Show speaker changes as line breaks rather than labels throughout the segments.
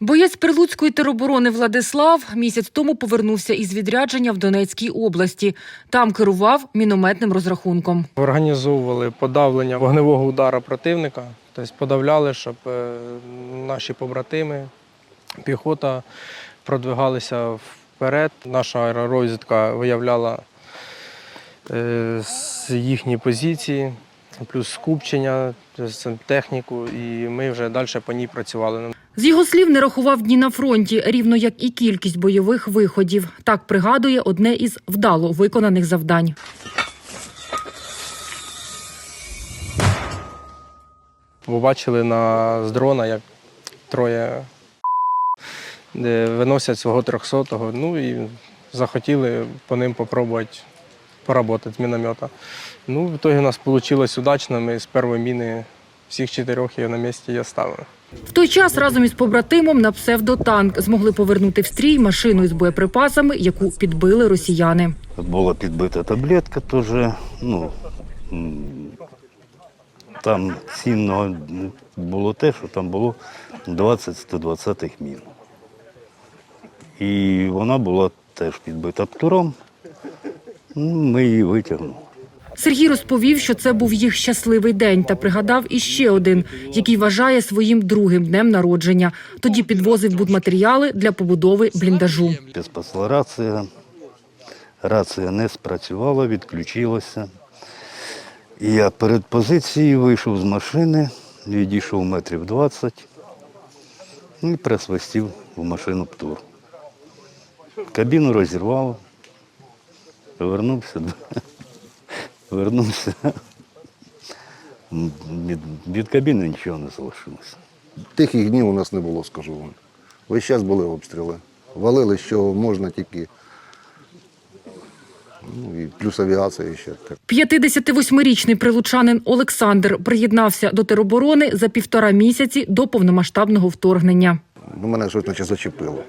Боєць Прилуцької тероборони Владислав місяць тому повернувся із відрядження в Донецькій області. Там керував мінометним розрахунком.
Організовували подавлення вогневого удара противника, тобто подавляли, щоб е, наші побратими, піхота продвигалися вперед. Наша аеророзвідка виявляла е, їхні позиції, плюс скупчення, техніку, і ми вже далі по ній працювали.
З його слів, не рахував дні на фронті, рівно як і кількість бойових виходів. Так пригадує одне із вдало виконаних завдань.
Побачили на з дрона, як троє виносять свого 300-го. Ну і захотіли по ним спробувати поработати з міномета. Ну, в ітогі у нас вийшло удачно. Ми з першої міни всіх чотирьох її на місці я ставив.
В той час разом із побратимом на псевдотанк змогли повернути в стрій машину із боєприпасами, яку підбили росіяни.
Була підбита таблетка теж. Ну, там цінного було те, що там було 20 120 мін. І вона була теж підбита птуром. Ми її витягнули.
Сергій розповів, що це був їх щасливий день, та пригадав іще один, який вважає своїм другим днем народження. Тоді підвозив будматеріали для побудови бліндажу.
Спасла рація. Рація не спрацювала, відключилася. І я перед позицією вийшов з машини, відійшов метрів 20 ну, і присвистів в машину птур. Кабіну розірвало, повернувся, вернувся. Від, від кабіни нічого не залишилося.
Тихих днів у нас не було, скажу вам. Весь час були обстріли. Валили, що можна тільки. Ну і плюс авіація ще. Так.
58-річний прилучанин Олександр приєднався до тероборони за півтора місяці до повномасштабного вторгнення.
Ну, мене щось наче зачепило,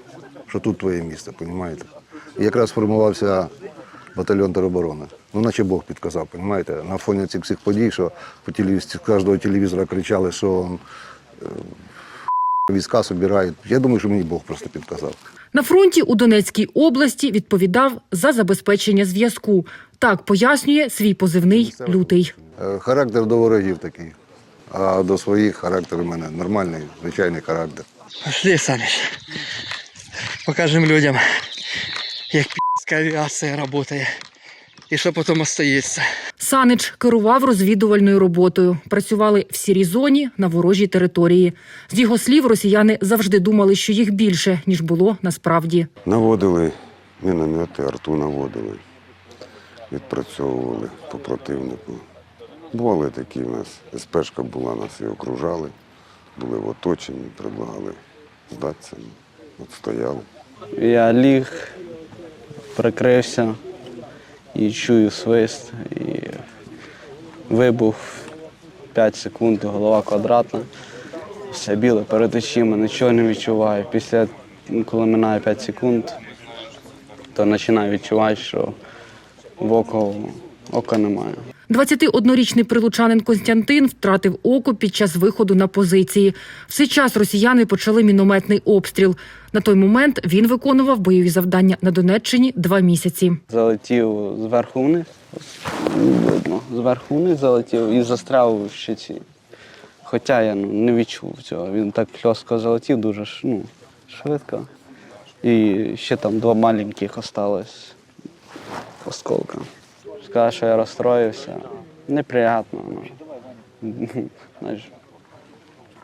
що тут твоє місце, розумієте? І якраз формувався батальйон тероборони. Ну, наче Бог підказав, розумієте? На фоні цих всіх подій, що по телевіз... з кожного телевізора кричали, що е, війська збирають. Я думаю, що мені Бог просто підказав.
На фронті у Донецькій області відповідав за забезпечення зв'язку. Так пояснює свій позивний лютий.
Е, Характер до ворогів такий, а до своїх характер у мене нормальний, звичайний характер.
Пошли, Саныч. Покажем людям, як пі***ська авіація працює. І що потім остається.
Санич керував розвідувальною роботою. Працювали в сірій зоні на ворожій території. З його слів, росіяни завжди думали, що їх більше ніж було насправді.
Наводили міномети, арту наводили, відпрацьовували по противнику. Бували такі в нас. СПшка була, нас і окружали, були в оточенні, предлагали здатися. От стояли.
Я ліг, прикрився і чую свист. І вибух 5 секунд, голова квадратна, все біле перед очима, нічого не відчуваю. Після, коли минає 5 секунд, то починаю відчувати, що в око ока немає.
21-річний прилучанин Константин втратив око під час виходу на позиції. В цей час росіяни почали мінометний обстріл. На той момент він виконував бойові завдання на Донеччині два місяці.
Залетів зверху вниз, видно, зверху вниз залетів і застряв в щиці. Хоча я ну, не відчув цього. Він так хльостко залетів дуже ну, швидко. І ще там два маленьких осталось осколка. Сказав, що я розстроївся. Неприятно. Ну.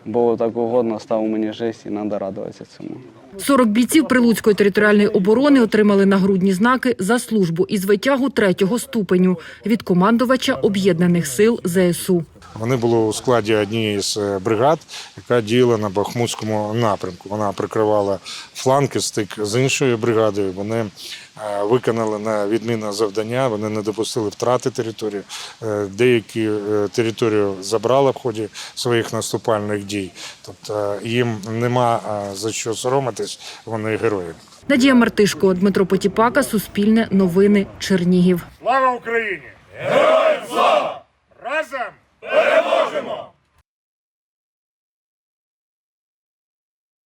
Було так угодно, став мені життя і треба радуватися цьому.
40 бійців Прилуцької територіальної оборони отримали нагрудні знаки за службу із витягу третього ступеню від командувача об'єднаних сил ЗСУ.
Вони були у складі однієї з е, бригад, яка діяла на Бахмутському напрямку. Вона прикривала фланки, стик з іншою бригадою. Вони е, виконали на відмінне завдання. Вони не допустили втрати території. Е, Деякі територію забрали в ході своїх наступальних дій. Тобто їм нема за що соромитись. Вони герої.
Надія Мартишко, Дмитро Потіпака, Суспільне новини, Чернігів.
Слава Україні! Героям слава! Разом! Переможемо!